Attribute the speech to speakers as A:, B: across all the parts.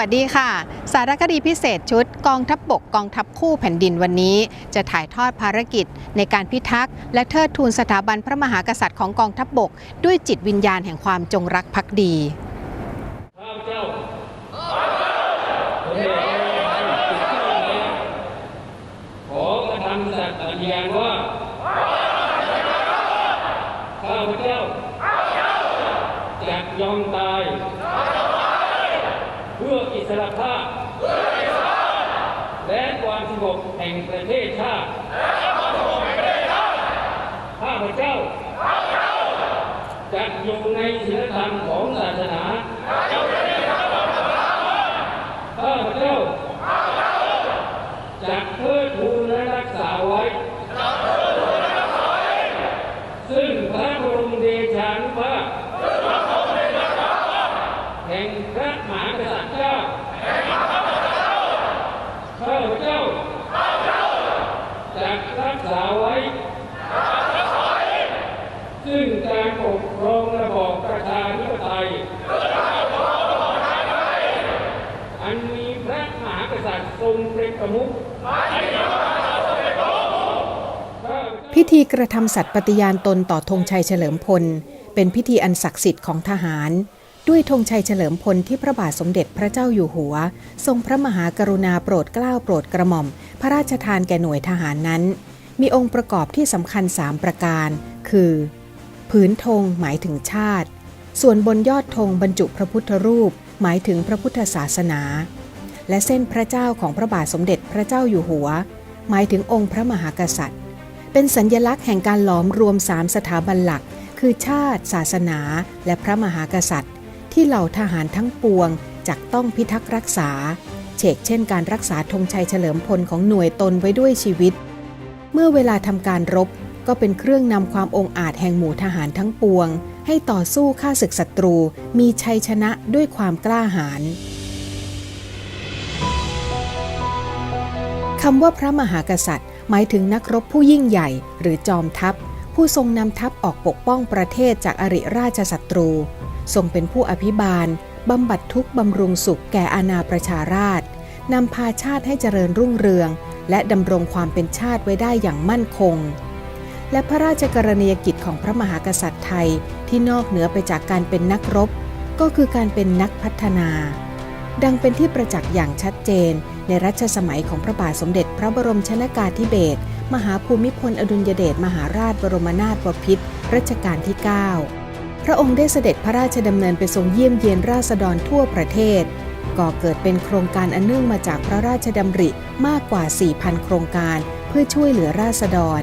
A: สวัสดีค่ะ สารคดีพิเศษชุดกองทัพบบกกองทัพคู่แผ่นดินวันนี้ จะถ่ายทอดภารกิจ ในการพิทักษ์และเทิดทูนสถาบันพระมหากษัตริย์ของกองทัพบบก ด้วยจิตวิญญาณแห่งความจงรักภักดี
B: ข้าพเจ้าผมเด็กพระยาติดเจ้าแล้วขอกระทำสัตย์ปฏิญาณว่าข้าพเจ้าจะยอมตาย สรภาพ และความสงบแห่งประเทศชาติข้าพเจ้า จะอยู่ในศีลธรรมของศาสนาข้าพเจ้าจะเพื่อทูนและรักษาไว้ ซึ่งพระบรมเดชานุภาพแห่งพระมหากษัตริย์เจ้า ข้าพเจ้า จะรักษาไว้ ซึ่งการปกครองระบอบประชาธิปไตย อันมีพระมหากษัตริย์ทรงเป็นประมุข
A: พิธีกระทำสัตย์ปฏิญาณตนต่อธงชัยเฉลิมพล เป็นพิธีอันศักดิ์สิทธิ์ของทหาร ด้วยธงชัยเฉลิมพลที่พระบาทสมเด็จพระเจ้าอยู่หัว ทรงพระมหากรุณาโปรดเกล้าโปรดกระหม่อม พระราชทานแก่หน่วยทหารนั้น มีองค์ประกอบที่สำคัญ 3 ประการ คือ ผืนธงหมายถึงชาติ ส่วนบนยอดธงบรรจุพระพุทธรูปหมายถึงพระพุทธศาสนา และเส้นพระเจ้าของพระบาทสมเด็จพระเจ้าอยู่หัว หมายถึงองค์พระมหากษัตริย์ เป็นสัญญลักษณ์แห่งการหลอมรวมสามสถาบันหลัก คือชาติ ศาสนา และพระมหากษัตริย์ ที่เหล่าทหารทั้งปวงจักต้องพิทักษ์รักษาเชกเช่นการรักษาธงชัยเฉลิมพลของหน่วยตนไว้ด้วยชีวิต เมื่อเวลาทำการรบ ก็เป็นเครื่องนำความองอาจแห่งหมู่ทหารทั้งปวง ให้ต่อสู้ฆ่าศึกศัตรูมีชัยชนะด้วยความกล้าหาญคำว่าพระมหากษัตริย์ หมายถึงนักรบผู้ยิ่งใหญ่ หรือจอมทัพ ผู้ทรงนำทัพออกปกป้องประเทศจากอริราชศัตรู ทรงเป็นผู้อภิบาลบำบัดทุกบำรุงสุขแก่อาณาประชาราษฎรนำพาชาติให้เจริญรุ่งเรือง และดำรงความเป็นชาติไว้ได้อย่างมั่นคง และพระราชกรณียกิจของพระมหากษัตริย์ไทยที่นอกเหนือไปจากการเป็นนักรบ ก็คือการเป็นนักพัฒนา ดังเป็นที่ประจักษ์อย่างชัดเจน ในรัชสมัยของพระบาทสมเด็จพระบรมชนากาธิเบศรมหาภูมิพลอดุลยเดชมหาราชบรมนาถบพิตรรัชกาลที่ 9 พระองค์ได้เสด็จพระราชดำเนินไปทรงเยี่ยมเยียนราษฎรทั่วประเทศ ก่อเกิดเป็นโครงการอันเนื่องมาจากพระราชดำริมากกว่า 4,000 โครงการ เพื่อช่วยเหลือราษฎร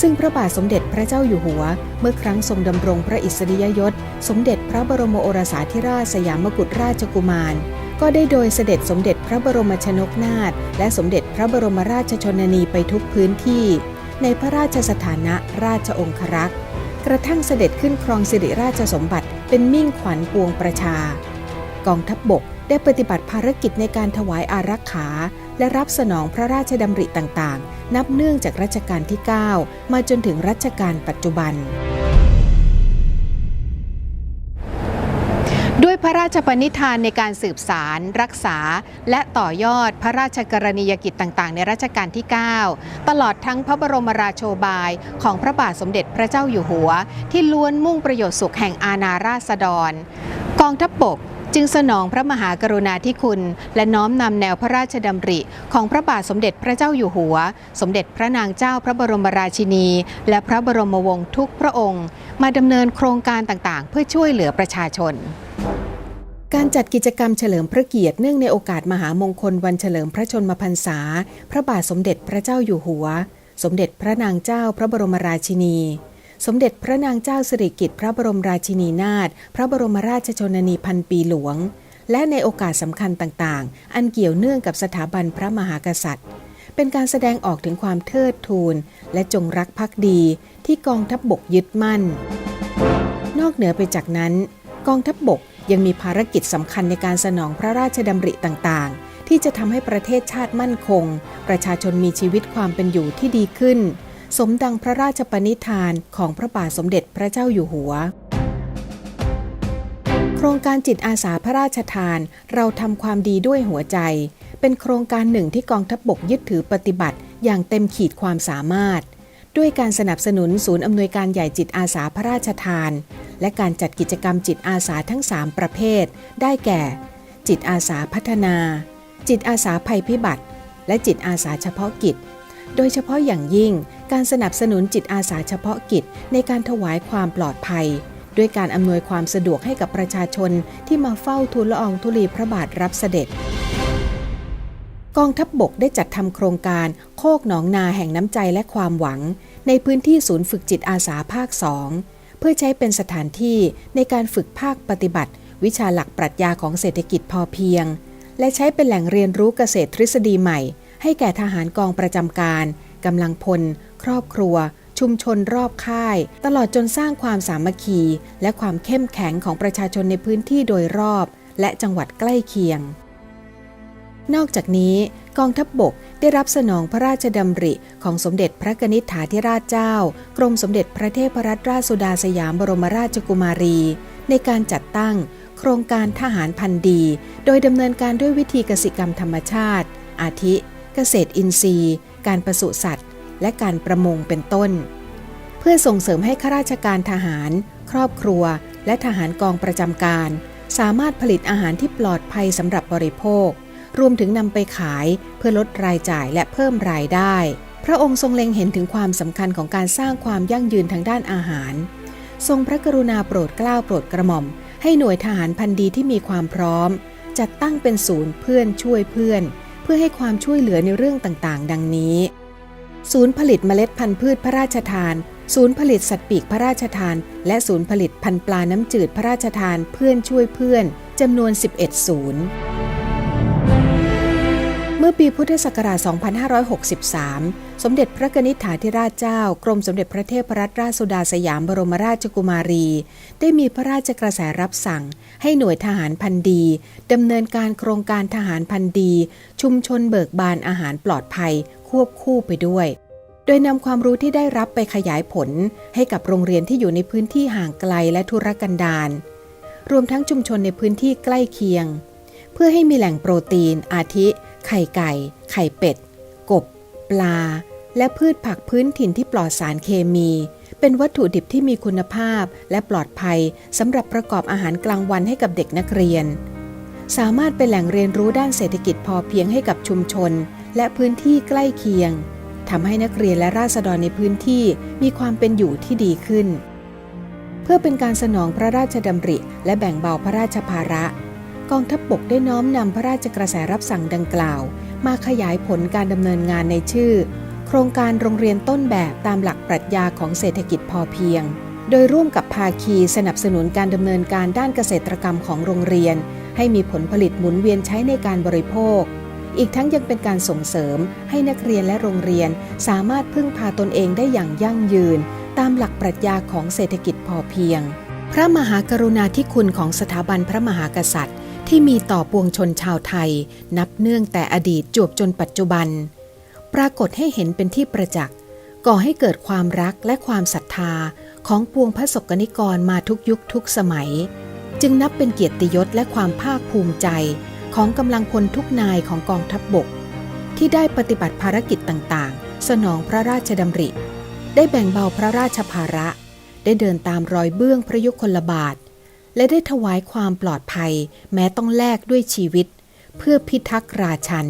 A: ซึ่งพระบาทสมเด็จพระเจ้าอยู่หัว เมื่อครั้งทรงดำรงพระอิสริยยศ สมเด็จพระบรมโอรสาธิราชสยามกุฎราชกุมาร ก็ได้โดยเสด็จสมเด็จพระบรมชนกนาถและสมเด็จพระบรมราชชนนีไปทุกพื้นที่ ในพระราชสถานะราชองครักษ์กระทั่งเสด็จขึ้นครองสิริราชสมบัติ เป็นมิ่งขวัญปวงประชา กองทัพบบกได้ปฏิบัติภารกิจในการถวายอารักขา และรับสนองพระราชดำริต่างๆ นับเนื่องจากรัชกาลที่ 9 มาจนถึงรัชกาลปัจจุบันด้วยพระราชปณิธานในการสืบสาร รักษา และต่อยอดพระราชกรณียกิจต่างๆ ในรัชกาลที่ 9 ตลอดทั้งพระบรมราโชบายของพระบาทสมเด็จพระเจ้าอยู่หัว ที่ล้วนมุ่งประโยชน์สุขแห่งอาณาราษฎร กองทัพบบก จึงสนองพระมหากรุณาธิคุณ และน้อมนำแนวพระราชดำริ ของพระบาทสมเด็จพระเจ้าอยู่หัว สมเด็จพระนางเจ้าพระบรมราชินี และพระบรมวงศ์ทุกพระองค์ มาดำเนินโครงการต่างๆ เพื่อช่วยเหลือประชาชนการจัดกิจกรรมเฉลิมพระเกียรติเนื่องในโอกาสมหามงคลวันเฉลิมพระชนมพรรษา พระบาทสมเด็จพระเจ้าอยู่หัว สมเด็จพระนางเจ้าพระบรมราชินี สมเด็จพระนางเจ้าสิริกิติ์พระบรมราชินีนาถพระบรมราชชนนีพันปีหลวง และในโอกาสสำคัญต่างๆ อันเกี่ยวเนื่องกับสถาบันพระมหากษัตริย์ เป็นการแสดงออกถึงความเทิดทูน และจงรักภักดีที่กองทัพบบกยึดมั่น นอกเหนือไปจากนั้น กองทัพบบกยังมีภารกิจสำคัญในการสนองพระราชดำริต่างๆ ที่จะทำให้ประเทศชาติมั่นคง ประชาชนมีชีวิตความเป็นอยู่ที่ดีขึ้น สมดังพระราชปณิธานของพระบาทสมเด็จพระเจ้าอยู่หัว โครงการจิตอาสาพระราชทานเราทำความดีด้วยหัวใจ เป็นโครงการหนึ่งที่กองทัพบบกยึดถือปฏิบัติ อย่างเต็มขีดความสามารถ ด้วยการสนับสนุนศูนย์อำนวยการใหญ่จิตอาสาพระราชทาน และการจัดกิจกรรมจิตอาสาทั้ง 3 ประเภท ได้แก่ จิตอาสาพัฒนา จิตอาสาภัยพิบัติ และจิตอาสาเฉพาะกิจ โดยเฉพาะอย่างยิ่งการสนับสนุนจิตอาสาเฉพาะกิจในการถวายความปลอดภัย ด้วยการอำนวยความสะดวกให้กับประชาชนที่มาเฝ้าทูลละอองธุลีพระบาทรับเสด็จ กองทัพบบกได้จัดทำโครงการโคกหนองนาแห่งน้ำใจและความหวัง ในพื้นที่ศูนย์ฝึกจิตอาสาภาค2เพื่อใช้เป็นสถานที่ในการฝึกภาคปฏิบัติ วิชาหลักปรัชญาของเศรษฐกิจพอเพียง และใช้เป็นแหล่งเรียนรู้เกษตรทฤษฎีใหม่ ให้แก่ทหารกองประจำการกำลังพล ครอบครัว ชุมชนรอบค่าย ตลอดจนสร้างความสามัคคี และความเข้มแข็งของประชาชนในพื้นที่โดยรอบ และจังหวัดใกล้เคียง นอกจากนี้ กองทัพบบกได้รับสนองพระราชดำริของสมเด็จพระกนิษฐาธิราชเจ้า กรมสมเด็จพระเทพรัตนราชสุดาสยามบรมราชกุมารี ในการจัดตั้ง โครงการทหารพันธ์ดี โดยดำเนินการด้วยวิธีกสิกรรมธรรมชาติ อาทิ เกษตรอินทรีย์ การปศุสัตว์ และการประมงเป็นต้น เพื่อส่งเสริมให้ข้าราชการทหาร ครอบครัว และทหารกองประจำการ สามารถผลิตอาหารที่ปลอดภัยสำหรับบริโภค รวมถึงนำไปขายเพื่อลดรายจ่ายและเพิ่มรายได้ พระองค์ทรงเล็งเห็นถึงความสำคัญของการสร้างความยั่งยืนทางด้านอาหาร ทรงพระกรุณาโปรดเกล้าโปรดกระหม่อม ให้หน่วยทหารพันธีที่มีความพร้อมจัดตั้งเป็นศูนย์เพื่อนช่วยเพื่อน พื่อให้ความช่วยเหลือในเรื่องต่างๆ ดังนี้ ศูนย์ผลิตเมล็ดพันธุ์พืชพระราชทาน ศูนย์ผลิตสัตว์ปีกพระราชทาน และศูนย์ผลิตพันธุ์ปลาน้ำจืดพระราชทานเพื่อนช่วยเพื่อนจำนวน 11 ศูนย์ ปีพุทธศักราช 2563 สมเด็จพระกนิษฐาธิราชเจ้า กรมสมเด็จพระเทพรัตนราชสุดาสยามบรมราชกุมารี ได้มีพระราชกระแสรับสั่ง ให้หน่วยทหารพันธีดำเนินการโครงการทหารพันธีชุมชนเบิกบานอาหารปลอดภัย ควบคู่ไปด้วย โดยนำความรู้ที่ได้รับไปขยายผล ให้กับโรงเรียนที่อยู่ในพื้นที่ห่างไกลและทุรกันดารรวมทั้งชุมชนในพื้นที่ใกล้เคียง เพื่อให้มีแหล่งโปรตีนอาทิ ไข่ไก่ ไข่เป็ด กบ ปลา และพืชผักพื้นถิ่นที่ปลอดสารเคมี เป็นวัตถุดิบที่มีคุณภาพและปลอดภัยสำหรับประกอบอาหารกลางวันให้กับเด็กนักเรียน สามารถเป็นแหล่งเรียนรู้ด้านเศรษฐกิจพอเพียงให้กับชุมชน และพื้นที่ใกล้เคียงทำให้นักเรียนและราษฎรในพื้นที่มีความเป็นอยู่ที่ดีขึ้น เพื่อเป็นการสนองพระราชดำริ และแบ่งเบาพระราชภาระ กองทัพบบกได้น้อมนำพระราชกระแสรับสั่งดังกล่าว มาขยายผลการดำเนินงานในชื่อ โครงการโรงเรียนต้นแบบตามหลักปรัชญาของเศรษฐกิจพอเพียง โดยร่วมกับภาคีสนับสนุนการดำเนินการด้านเกษตรกรรมของโรงเรียน ให้มีผลผลิตหมุนเวียนใช้ในการบริโภค อีกทั้งยังเป็นการส่งเสริม ให้นักเรียนและโรงเรียนสามารถพึ่งพาตนเองได้อย่างยั่งยืน ตามหลักปรัชญาของเศรษฐกิจพอเพียง พระมหากรุณาธิคุณของสถาบันพระมหากษัตริย์ ที่มีต่อปวงชนชาวไทย นับเนื่องแต่อดีตจวบจนปัจจุบัน ปรากฏให้เห็นเป็นที่ประจักษ์ก่อให้เกิดความรักและความศรัทธาของปวงพระสกนิกรมาทุกยุคทุกสมัย จึงนับเป็นเกียรติยศและความภาคภูมิใจของกำลังพลทุกนายของกองทัพบบก ที่ได้ปฏิบัติภารกิจต่างๆ สนองพระราชดำริ ได้แบ่งเบาพระราชภาระ ได้เดินตามรอยเบื้องพระยุคลบาท และได้ถวายความปลอดภัยแม้ต้องแลกด้วยชีวิต เพื่อพิทักษ์ราชัน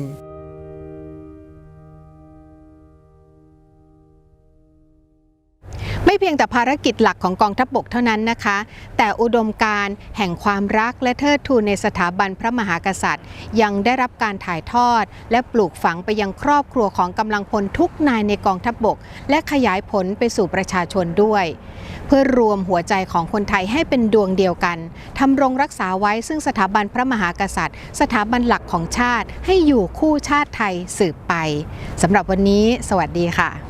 C: ไม่เพียงแต่ภารกิจหลักของกองทัพบบกเท่านั้นนะคะ แต่อุดมการแห่งความรักและเทิดทูนในสถาบันพระมหากษัตริย์ ยังได้รับการถ่ายทอด และปลูกฝังไปยังครอบครัวของกำลังพลทุกนายในกองทัพบบก และขยายผลไปสู่ประชาชนด้วย เพื่อรวมหัวใจของคนไทยให้เป็นดวงเดียวกันทำรงรักษาไว้ซึ่งสถาบันพระมหากษัตริย์ สถาบันหลักของชาติให้อยู่คู่ชาติไทยสืบไปสำหรับวันนี้ สวัสดีค่ะ